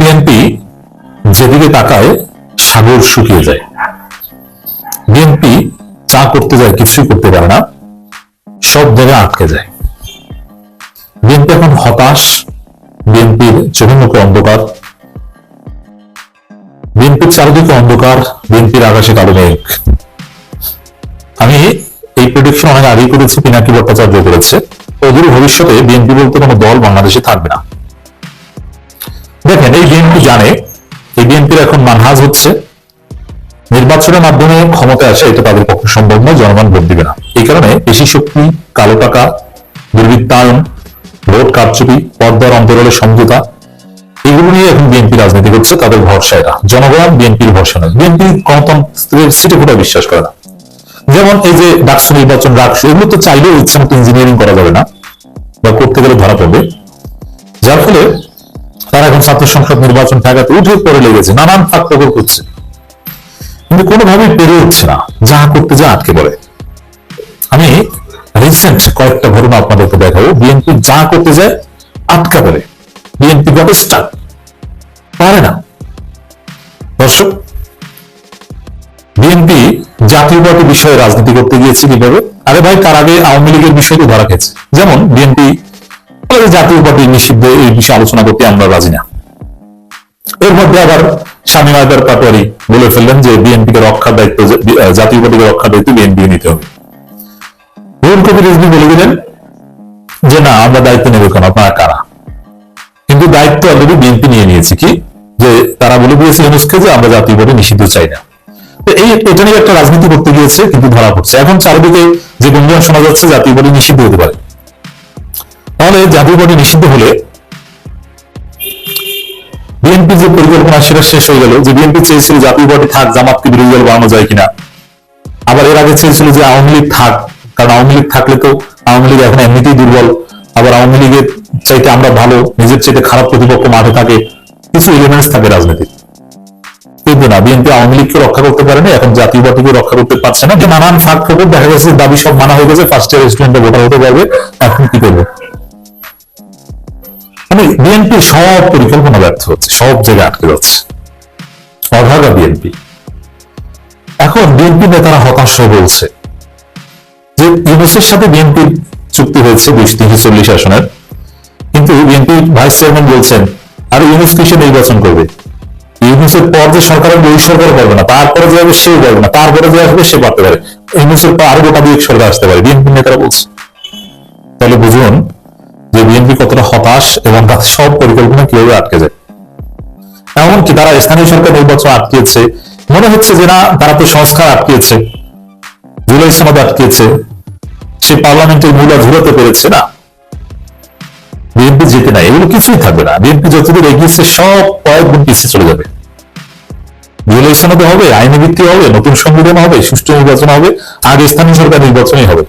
BNP যেদিকে তাকায়, সাগর শুকিয়ে যায়। বিএনপি যা করতে যায়, কিছুই করতে পারে না, সব জায়গায় আটকে যায়। বিএনপি এখন হতাশ, বিএনপির চোখে অন্ধকার। বিএনপির চারিদিকে অন্ধকার, বিএনপির আকাশে কালো মেঘ। আমি এই প্রেডিকশন অনেক আগেই করেছি, পিনাকি ভট্টাচার্য করেছে। অদূর ভবিষ্যতে বিএনপি বলতে কোনো দল বাংলাদেশে থাকবে না। বিএনপি জানে, এই বিএনপির এখন মানহাজ হচ্ছে। নির্বাচনের মাধ্যমে ক্ষমতায় আসে এটা তাদের পক্ষে সম্ভব নয়, জনগণ ভোট দিবে না। এই কারণে বেশি শক্তি, কালো টাকা, দুর্বৃত্তায়ন, ভোট কারচুপি, পর্দার অন্তরালের সমঝোতা, এগুলো নিয়ে এখন বিএনপি রাজনীতি করছে তাদের ভরসা এরা জনগণ বিএনপির ভরসা নয়। বিএনপি গণতন্ত্রের সিটে কোটা বিশ্বাস করে না। যেমন এই যে ডাকসু নির্বাচন রাখসু এগুলো তো চাইলেও ইচ্ছা মতো ইঞ্জিনিয়ারিং করা যাবে না বা করতে গেলে ধরা পড়বে। যার ফলে তারা এখন ছাত্র সংসদ নির্বাচন ঠেকাতে উঠে পড়ে লেগেছে, নানান ফাঁক ফোকর করছে। কিন্তু কোনোভাবেই পেরে উঠছে না, যা করতে যা আটকে পড়ে। আমি রিসেন্ট কয়েকটা ঘটনা আপনাদেরকে দেখাবো। বিএনপি যা করতে যায় আটকা পড়ে। বিএনপি গত পারে না। দর্শক, বিএনপি জাতীয়বাদী বিষয়ে রাজনীতি করতে গিয়েছে কীভাবে? আরে ভাই তার আগে আওয়ামী লীগের বিষয়টি ধরা খেয়েছে? যেমন বিএনপি জাতীয় পার্টি নিষিদ্ধ এই বিষয়ে আলোচনা করতে আমরা রাজি না। এর মধ্যে আবার স্বামী আয়দার পাটোয়ারি বলে ফেললেন যে বিএনপিকে রক্ষার দায়িত্ব জাতীয় পার্টিকে রক্ষার দায়িত্ব বিএনপি নিতে হবে। কবির রিজভী বলে দিলেন যে, না, আমরা দায়িত্ব নেবে কেন? আপনারা কারা? কিন্তু দায়িত্ব অলরেডি বিএনপি নিয়ে নিয়েছে কি? যে, তারা বলে দিয়েছে ইউনুসকে যে, আমরা জাতীয় পার্টি নিষিদ্ধ চাই না। তো এই, এটা নিয়ে একটা রাজনীতি করতে গিয়েছে, কিন্তু ধরা পড়ছে। এখন চারিদিকে যে গুঞ্জন শোনা যাচ্ছে, জাতীয় পার্টি নিষিদ্ধ হতে পারে। তাহলে জাতীয় পার্টি নিষিদ্ধ হলে বিএনপি যে পরিকল্পনা সেটা শেষ হয়ে গেল, যে বিএনপি চেয়েছিল জাতীয় পার্টি থাক, জামাতকে বিরোধী দল বানানো যায় কিনা। আবার এর আগে চেয়েছিল যে আওয়ামী লীগ থাক, কারণ আওয়ামী লীগ থাকলে তো আওয়ামী লীগ এখন এমনিতেই দুর্বল। আবার আওয়ামী লীগের চাইতে আমরা ভালো, নিজের চাইতে খারাপ প্রতিপক্ষ মাঠে থাকে, কিছু এলিমেন্টস থাকে রাজনীতি কিন্তু না, বিএনপি আওয়ামী লীগকে রক্ষা করতে পারেনি, এখন জাতীয় পার্টিকে রক্ষা করতে পারছে না। নানান ফাঁক ফোকর দেখা গেছে, দাবি সব মানা হয়ে গেছে ফার্স্ট ইয়ার স্টুডেন্টে ভোটার হতে পারবে, এখন কি করবে? মানে বিএনপি সব পরিকল্পনা ব্যর্থ হচ্ছে, সব জায়গায় আটকে যাচ্ছে। অভাগা বিএনপি এখন বিএনপি নেতারা হতাশ হয়ে বলছে যে ইউনুসের সাথে বিএনপির চুক্তি হয়েছে বিশ তিনশো চল্লিশ আসনের। কিন্তু বিএনপি ভাইস চেয়ারম্যান বলছেন, আর ইউনুস কিসে নির্বাচন করবে? ইউনুসের পর যে সরকারের ওই সরকার পারবে না, তারপরে যে আসবে সেও পারবে না, তারপরে যে আসবে সে পারতে পারে। ইউনুসের পর আরও গোটা দুয়েক সরকার আসতে পারে বিএনপি নেতারা বলছে। তাহলে বুঝুন যে বিএনপি কতটা হতাশ এবং তাদের সব পরিকল্পনা কীভাবে আটকে যায়। এমনকি তারা স্থানীয় সরকার নির্বাচন আটকিয়েছে। মনে হচ্ছে যে না, তারা তো সংস্কার আটকিয়েছে, জুলাই সনদ আটকিয়েছে সে পার্লামেন্টের মূলা ঝুলাতে পেরেছে না। বিএনপি জিতে না এগুলো কিছুই থাকবে না। বিএনপি যতদূর এগিয়েছে, সব কয়েক গুণ পিছিয়ে চলে যাবে। জুলাই সনদে হবে, আইনি ভিত্তি হবে, নতুন সংবিধান হবে, সুষ্ঠু নির্বাচন হবে, আগে স্থানীয় সরকার নির্বাচনই হবে।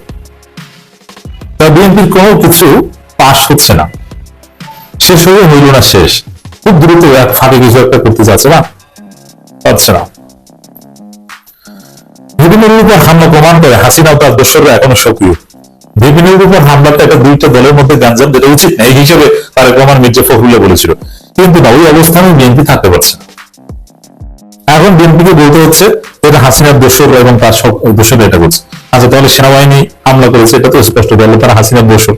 তা বিএনপির কোনো কিছু পাশ হচ্ছে না। শেষ হয়ে হইল না শেষ। খুব দ্রুত এক ফাঁকে কিছু একটা করতে চাচ্ছে না। পারছে না। ভিপিনের উপর হামলা প্রমাণ করে হাসিনা তার এখনও সক্রিয়। হামলাটা এটা দুইটা দলের মধ্যে গাঞ্জাম দেওয়া উচিত না, এই হিসেবে তার রহমান মির্জা ফখরুল্লাহ বলেছিল। কিন্তু না, ওই অবস্থানে বিএনপি থাকতে পারছে এখন বিএনপিকে বলতে হচ্ছে, এটা হাসিনার দোষর এবং তার সব দোষর এটা করছে। আচ্ছা তাহলে সেনাবাহিনী হামলা করেছে, এটা তো স্পষ্ট তাহলে তারা হাসিনার দোষর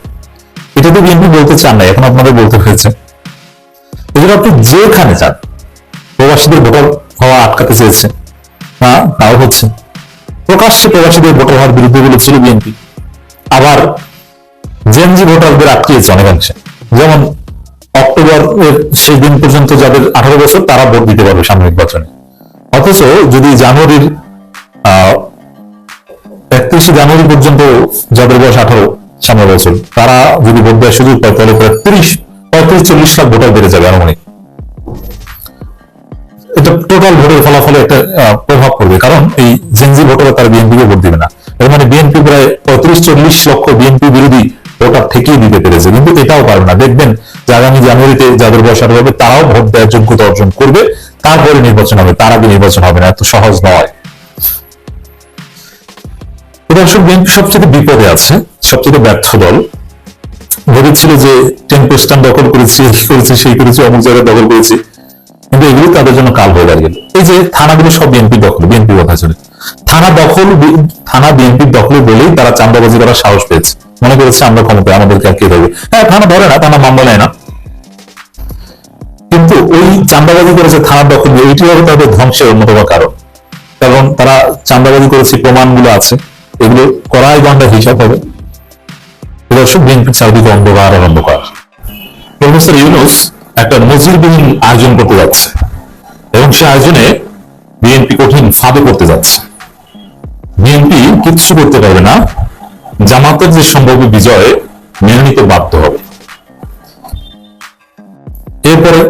এটা তো বিএনপি বলতে চান না, এখন আপনাদের বলতে হয়েছে। এজন্য আপনি যেখানে যান, প্রবাসীদের ভোটার হওয়া আটকাতে চেয়েছে। না তাও হচ্ছে। প্রকাশ্যে প্রবাসীদের ভোটার হওয়ার বিরুদ্ধে বলেছিল বিএনপি আবার জেনজি ভোটারদের আটকিয়েছে অনেকাংশে যেমন অক্টোবর সেই দিন পর্যন্ত যাদের আঠারো বছর, তারা ভোট দিতে পারবে সামনে নির্বাচনে। অথচ যদি জানুয়ারির, আহ, একত্রিশে জানুয়ারি পর্যন্ত যাদের বয়স আঠারো সামনে বছর তারা যদি ভোট দেওয়ার সুযোগ পায়, তাহলে প্রায় তিরিশ, পঁয়ত্রিশ, চল্লিশ লাখ ভোটার বেড়ে যাবে আনুমানিক। এটা টোটাল ভোটের ফলাফলে একটা প্রভাব পড়বে। কারণ এই জেনজি ভোটার তারা বিএনপিকে ভোট দিবে না। এর মানে বিএনপি প্রায় পঁয়ত্রিশ, চল্লিশ লক্ষ বিএনপি বিরোধী ভোটার ঠেকিয়ে দিতে পেরেছে। কিন্তু এটাও পারবে না। দেখবেন যে আগামী জানুয়ারিতে যাদের বয়স আঠারো হবে, তারাও ভোট দেওয়ার যোগ্যতা অর্জন করবে। তারপরে নির্বাচন হবে। তার আগে নির্বাচন হবে না। এত সহজ নয়। দর্শক বিএনপি সবচেয়ে বিপদে আছে। সবচেয়ে ব্যর্থ দল। ভেবেছিল যে টেম্পো স্ট্যান্ড দখল করেছি এই করেছি, সেই করেছি, অমুক জায়গায় দখল করেছি। কিন্তু এগুলো তাদের জন্য কাল হয়ে দাঁড়িয়ে এই যে থানাগুলো সব বিএনপি দখল বিএনপি কথা চলে থানা দখল থানা বিএনপির দখলে বলেই তারা চান্দাবাজি করার সাহস পেয়েছে। মনে করেছে আমরা ক্ষমতায়, আমাদেরকে আর কে দেবে হ্যাঁ থানা ধরে না, থানা মামলা নেয় না। কিন্তু ওই চান্দাবাজি করেছে থানার দখল এটি হবে তাদের ধ্বংসের অন্যতম কারণ। কারণ তারা চান্দাবাজি করেছে, প্রমাণগুলো আছে। এগুলো কড়াই গন্ডা হিসাব হবে। দর্শক বিএনপির চারদিকে অন্ধকার আর অন্ধকার। প্রফেসর ইউনুস একটা নজিরবিহীন আয়োজন করতে যাচ্ছে এবং সে আয়োজনে বিএনপি কঠিন ফাঁদে করতে যাচ্ছে। বিএনপি কিচ্ছু করতে পারবে না, জামাতের যে সম্ভাব্য বিজয় মেনে নিতে বাধ্য হবে। এরপরে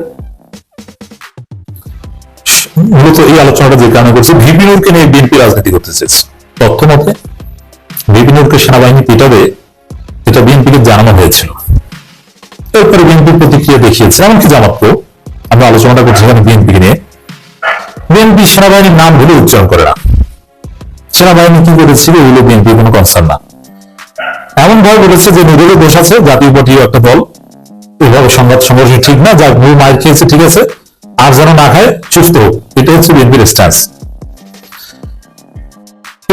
মূলত এই আলোচনাটা যে কারণে করছে, ভিপি নূরকে নিয়ে বিএনপি রাজনীতি করতে চেয়েছে। তথ্য মতে, ভিপি নূরকে সেনাবাহিনী পিটাবে এটা বিএনপিকে জানানো হয়েছিল। এরপরে বিএনপির প্রতিক্রিয়া দেখিয়েছে এমনকি জামাতকেও আমরা আলোচনাটা করছি এখানে বিএনপিকে নিয়ে। বিএনপি সেনাবাহিনীর নাম ভুলে উচ্চারণ করে না। সেনাবাহিনী কি করেছিল এগুলো বিএনপি কোনো কনসার্ন না। এমন ভাবে বলেছে যে নিজেরও দোষ আছে, জাতীয় পার্টিও একটা দল। এভাবে সংঘাত সংঘর্ষ ঠিক না যার মূল মায়ের খেয়েছে, ঠিক আছে। আর যেন না খায়, সুস্থ হোক। এটা হচ্ছে বিএনপির স্ট্যান্স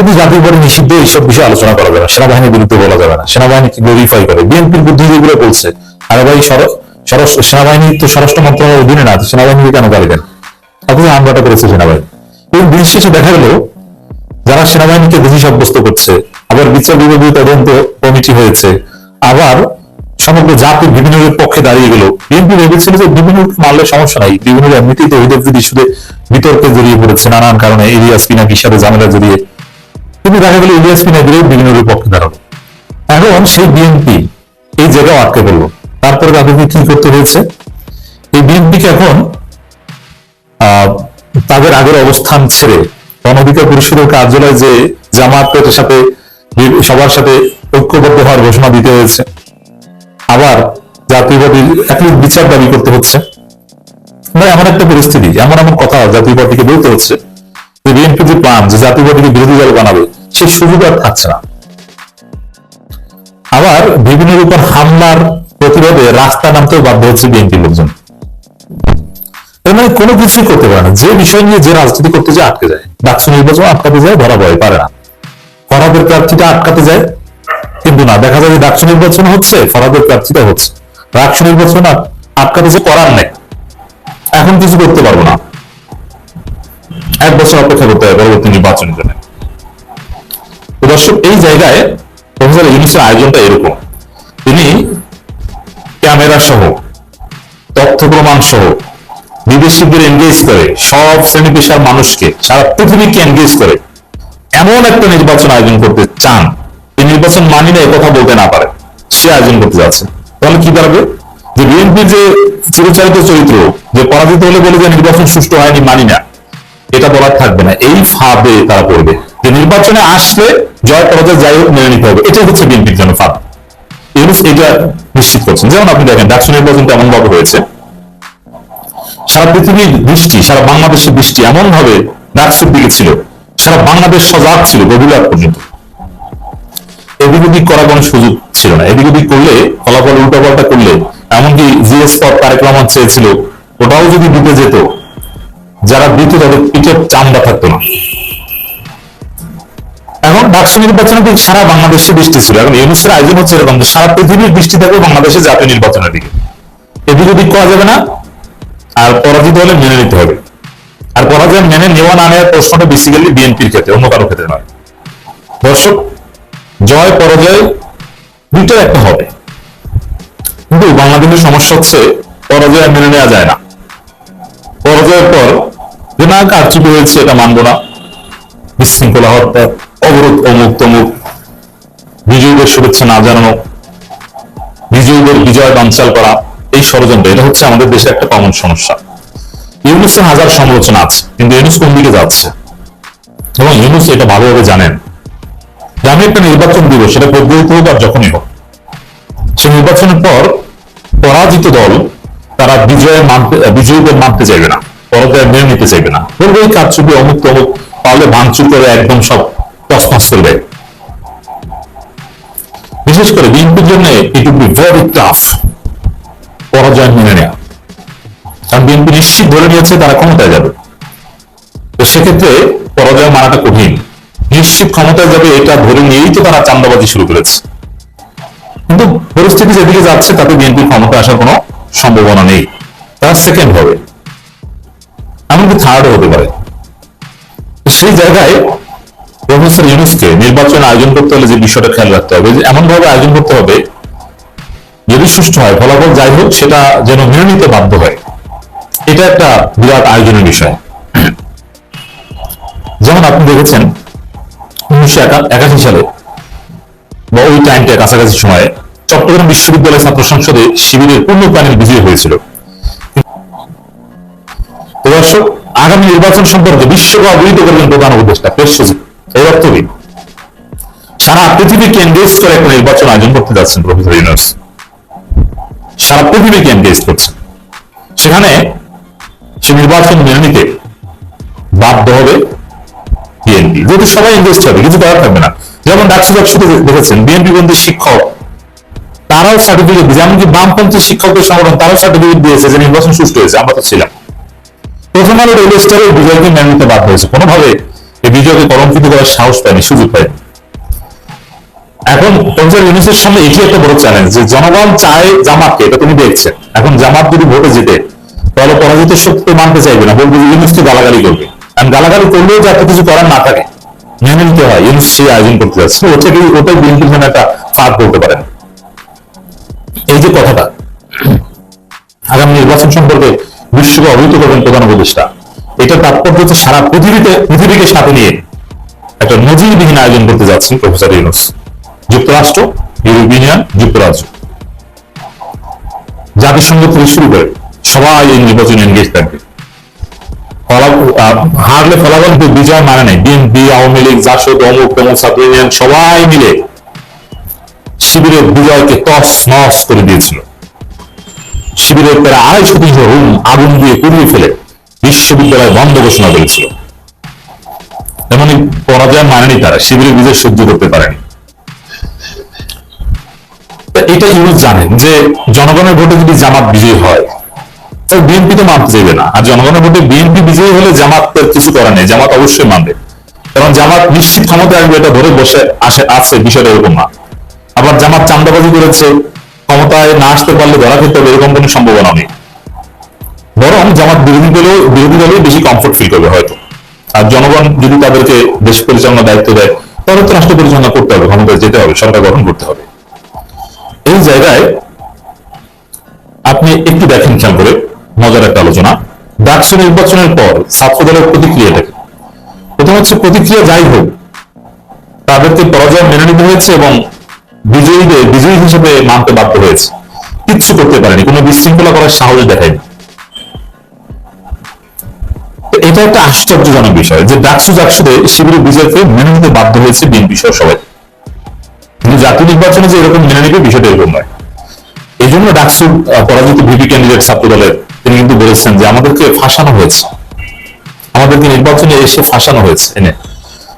কিন্তু জাতীয় পার্টি নিষিদ্ধ এইসব বিষয়ে আলোচনা করা যাবে না, সেনাবাহিনীর বিরুদ্ধে বলা যাবে না সেনাবাহিনীকে গ্লোরিফাই করে? বিএনপির বুদ্ধিজীবীগুলো বলছে, আরে ভাই সেনাবাহিনী তো স্বরাষ্ট্র মন্ত্রণালয়ের অধীনে না সেনাবাহিনীকে কেন গালি দেন? অথচ আমরাটা করেছে সেনাবাহিনী। এবং দিন শেষে দেখা গেল, যারা সেনাবাহিনীকে দোষী সাব্যস্ত করছে, আবার বিচার বিভাগীয় তদন্ত কমিটি হয়েছে, আবার সমগ্র জাতির বিভিন্ন পক্ষে দাঁড়িয়ে গেল। বিএনপি ভেবেছিল যে বিভিন্ন মারলে সমস্যা নাই, বিভিন্ন এমনিতেই তো হিদুদ্দিন ইস্যুতে বিতর্কে জড়িয়ে পড়েছে, নানান কারণে ইলিয়াস পিনাকির সাথে ঝামেলা জড়িয়ে কিন্তু দেখা গেল ইলিয়াস পিনাকিরও বিভিন্ন পক্ষে দাঁড়াল এখন সেই বিএনপি, এই জায়গায় আটকে পড়ল। তারপরে তাদেরকে কি করতে হয়েছে? এই বিএনপিকে এখন তাদের আগের অবস্থান ছেড়ে গণ অধিকার পরিষদের কার্যালয়ে যে জামাতের সাথে, সবার সাথে ঐক্যবদ্ধ হওয়ার ঘোষণা দিতে হয়েছে। আবার জাতীয়বাদীর একই বিচার দাবি করতে হচ্ছে। মানে এমন একটা পরিস্থিতি, এমন এমন কথা জাতীয় পার্টিকে বলতে হচ্ছে যে বিএনপি যে প্ল্যান যে জাতীয় পার্টিকে বিরোধী দল বানাবে সেই সুবিধা থাকছে না। আবার বিভিন্ন উপর হামলার প্রতিবাদে রাস্তা নামতেও বাধ্য হচ্ছে বিএনপির লোকজন। এর মানে কোনো কিছুই করতে পারে না। যে বিষয় নিয়ে যে রাজনীতি করতে যায় আটকে যায়। ডাকসু নির্বাচন আটকাতে যায় ধরা ভয় পারে না। ফরাদের প্রার্থীটা আটকাতে যায়। কিন্তু না, দেখা যায় যে ডাকসু নির্বাচন হচ্ছে, ফরাদের প্রার্থীটা হচ্ছে। ডাকসু নির্বাচন আট- আটকাতে যে করার নেই। এখন কিছু করতে পারব না। এক বছর অপেক্ষা করতে হবে পরবর্তী নির্বাচনের জন্য। দর্শক এই জায়গায় প্রফেসর ইউনিসের আয়োজনটা এরকম। তিনি ক্যামেরা সহ, তথ্য প্রমাণ সহ, বিদেশিদের এনগেজ করে, সব শ্রেণি পেশার মানুষকে, সারা পৃথিবীকে এনগেজ করে, এমন একটা নির্বাচন আয়োজন করতে চান। এই নির্বাচন মানি না কথা বলতে না পারে। সে আয়োজন করতে যাচ্ছে। তাহলে কি দাঁড়াবে যে বিএনপির যে চিরচারিত চরিত্র, যে পরাজিত হলে বলে যে নির্বাচন সুষ্ঠু হয়নি, মানি না। এটা বলার থাকবে না। এই ফাঁদে তারা পড়বে। যে নির্বাচনে আসলে জয় পরাজয় যাই হোক, মেনে নিতে হবে। এটাই হচ্ছে বিএনপির জন্য ফাঁদ। ইউনুস এটা নিশ্চিত করছেন। যেমন আপনি দেখেন, ডাকসু নির্বাচনটা এমন ভাবে হয়েছে। সারা পৃথিবীর দৃষ্টি সারা বাংলাদেশের দৃষ্টি এমন ভাবে ডাকসুর দিকে ছিল। সারা বাংলাদেশ সজাগ ছিল গভীর পর্যন্ত। এদিক ওদিক করার কোনো সুযোগ ছিল না। এদিক ওদিক করলে, ফলাফল, উল্টাপাল্টা করলে, এমনকি জিএস পদ তারেক চেয়েছিল, ওটাও যদি দিতে যেত যারা দিত তাদের পিঠে চামড়া থাকতো না। এখন ডাকসু নির্বাচনের দিকে সারা বাংলাদেশের দৃষ্টি ছিল এখন ইউনুসের আয়োজন হচ্ছে এরকম সারা পৃথিবীর দৃষ্টি থাকবে বাংলাদেশের জাতীয় নির্বাচনের দিকে। এদিক ওদিক করা যাবে না, আর পরাজিত হলে মেনে নিতে হবে। আর পরাজয় মেনে নেওয়া না নেওয়ার প্রশ্নটা বেসিক্যালি বিএনপির ক্ষেত্রে, অন্য কারও ক্ষেত্রে নয়। দর্শক, জয়, পরাজয় দুইটা একটা হবে। কিন্তু বাংলাদেশের সমস্যা হচ্ছে, পরাজয় মেনে নেওয়া যায় না। পরাজয়ের পর যে না কারচুপি হয়েছে, এটা মানবো না। বিশৃঙ্খলা হত্যা, অবরোধ, অমুক তমুক, বিজয়ীদের শুভেচ্ছা না জানানো, বিজয়ীদের বিজয় বানচাল করা, এই ষড়যন্ত্র, এটা হচ্ছে আমাদের দেশে একটা কমন সমস্যা। ইউনুসের হাজার সমালোচনা আছে, কিন্তু ইউনুস কোন দিকে যাচ্ছে? এবং ইউনুস এটা ভালোভাবে জানেন যে আমি একটা নির্বাচন দিব, সেটা পদ্ধতি হোক আর যখনই হোক। সে নির্বাচনের পর পরাজিত দল তারা বিজয় মানতে, বিজয়ীদের মানতে চাইবে না। পরাজয় মেনে নিতে চাইবে না। বলবে এই কাজ ছবি অমুক তমুক পারলে ভাঙচুর করে একদম সব তসমস করবে। বিশেষ করে বিএনপির জন্য it would be very tough পরাজয় মেনে নেওয়া কারণ বিএনপি নিশ্চিত ধরে নিয়েছে তারা ক্ষমতায় যাবে। তো সেক্ষেত্রে পরাজয় মানাটা কঠিন। নিশ্চিত ক্ষমতায় যাবে এটা ধরে নিয়েই তো তারা চান্দাবাজি শুরু করেছে। কিন্তু পরিস্থিতি যেদিকে যাচ্ছে তাতে বিএনপি ক্ষমতা আসার কোনো সম্ভাবনা নেই। তারা সেকেন্ড হবে। এমনকি থার্ড হতে পারে। সেই জায়গায় প্রফেসর ইউনুসকে নির্বাচন আয়োজন করতে হলে যে বিষয়টা খেয়াল রাখতে হবে, যে এমন ভাবে আয়োজন করতে হবে যদি সুষ্ঠু হয়, ফলাফল যাই হোক, সেটা যেন মেনে নিতে বাধ্য হয়। এটা একটা বিরাট আয়োজনের বিষয়। যেমন আপনি দেখেছেন, উনিশশো একাশি সালে বা ওই টাইমটা কাছাকাছি সময়ে চট্টগ্রাম বিশ্ববিদ্যালয় ছাত্র সংসদে শিবিরের পূর্ণ প্যানেল বিজয়ী হয়েছিল। আগামী নির্বাচন সম্পর্কে বিশ্বকে অবহিত করবেন প্রধান উপদেষ্টা প্রেস এই অর্থ কি সারা পৃথিবীকে এনগেজ করে একটা নির্বাচন আয়োজন করতে যাচ্ছেন প্রফেসর সারা পৃথিবীকে এনগেজ করছেন সেখানে সে নির্বাচন মেনে নিতে বাধ্য হবে বিএনপি। যেহেতু সবাই এনগেজ হবে, কিছু করার থাকবে না। যেমন ডাকসু ডাকসুতে দেখেছেন, বিএনপি বন্ধু শিক্ষক, তারাও সার্টিফিকেট দিয়েছে। এমনকি বামপন্থী শিক্ষকদের সংগঠন তারাও সার্টিফিকেট দিয়েছে যে নির্বাচন সুষ্ঠু হয়েছে। আমরা তো ছিলাম। প্রথম আলো রেল স্টারে বিজয়কে মেনে নিতে বাধ্য হয়েছে। কোনোভাবে এই বিজয়কে কলঙ্কিত করার সাহস পায়নি, সুযোগ পায়নি। এখন প্রফেসর ইউনিসের সামনে এটি একটা বড় চ্যালেঞ্জ যে জনগণ চায় জামাতকে, এটা তুমি দেখছেন এখন জামাত যদি ভোটে জিতে, তাহলে পরাজিত শক্তি মানতে চাইবে না, বলবে যে ইউনুসকে গালাগালি করবে। আর গালাগালি করলেও যাতে কিছু করার না থাকে, মেনে নিতে হয় ইউনুস সেই আয়োজন করতে যাচ্ছে। ওটাকে ওটাই বিএনপির জন্য একটা ফাঁক বলতে পারেন? এই যে কথাটা, আগামী নির্বাচন সম্পর্কে বিশ্বকে অবহিত করবেন প্রধান উপদেষ্টা। এটা তাৎপর্য হচ্ছে সারা পৃথিবীতে, পৃথিবীকে সাথে নিয়ে একটা নজিরবিহীন আয়োজন করতে যাচ্ছেন প্রফেসর ইউনুস। যুক্তরাষ্ট্র ইউরোপিয়ান যুক্তরাজ্য। জাতিসংঘ থেকে শুরু করে সবাই এই নির্বাচনে এনগেজ থাকবে। হারলে ফলাফল কিন্তু বিজয় মানে নেই। বিএনপি, আওয়ামী লীগ, জাসদ, অমুক, তমুক, ছাত্র ইউনিয়ন সবাই মিলে শিবিরের বিজয়কে তস নস করে দিয়েছিল। শিবিরের প্রায় আড়াই শতাংশ রুম আগুন দিয়ে পুড়িয়ে ফেলে বিশ্ববিদ্যালয় বন্ধ ঘোষণা করেছিল। এমনই পরাজয় মানেনি তারা, শিবিরের বিজয় সহ্য করতে পারেনি। এটা ইউনুস জানেন যে জনগণের ভোটে যদি জামাত বিজয়ী হয়, তাহলে বিএনপি তো মানতে চাইবে না। আর জনগণের ভোটে বিএনপি বিজয়ী হলে জামাতের কিছু করার নেই, জামাত অবশ্যই মানবে। কারণ জামাত নিশ্চিত ক্ষমতা আসবে এটা ধরে বসে আসে, আছে, বিষয়টা এরকম না। আবার জামাত চান্দাবাজি করেছে ক্ষমতায় না আসতে পারলে ধরা খেতে হবে, এরকম কোনো সম্ভাবনা নেই। বরং জামাত বিরোধী দলেও বিরোধী দলেই বেশি কমফোর্ট ফিল করবে হয়তো। আর জনগণ যদি তাদেরকে দেশ পরিচালনার দায়িত্ব দেয়, তাহলে তো রাষ্ট্র পরিচালনা করতে হবে, ক্ষমতায় যেতে হবে, সরকার গঠন করতে হবে। এই জায়গায় আপনি একটু দেখেন খেয়াল করে, মজার একটা আলোচনা। ডাকসু নির্বাচনের পর ছাত্র দলের প্রতিক্রিয়াটা কি? প্রথম হচ্ছে প্রতিক্রিয়া যাই হোক, তাদেরকে পরাজয় মেনে নিতে হয়েছে এবং বিজয়ীদের, বিজয়ী হিসেবে মানতে বাধ্য হয়েছে। কিচ্ছু করতে পারেনি, কোনো বিশৃঙ্খলা করার সাহস দেখায়নি। এটা একটা আশ্চর্যজনক বিষয় যে ডাকসু ডাকসুতে শিবিরের বিজয়কে মেনে নিতে বাধ্য হয়েছে বিএনপি সহ সবাই। কিন্তু জাতীয় নির্বাচনে যে এরকম মেনে নিবে বিষয়টা এরকম নয়। এই জন্য ডাকসু পরাজিত ভিপি ক্যান্ডিডেট ছাত্র দলের তিনি কিন্তু বলেছেন যে আমাদেরকে ফাঁসানো হয়েছে। আমাদেরকে নির্বাচনে এসে ফাঁসানো হয়েছে এনে।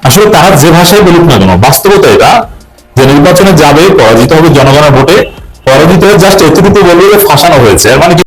আসলে তারা যে ভাষায় বলুক না কেন, বাস্তবতা এটা যে নির্বাচনে যাবে পরাজিত হবে জনগণের ভোটে। পরাজিত হয়ে জাস্ট এতটুকু বলবে ফাঁসানো হয়েছে। মানে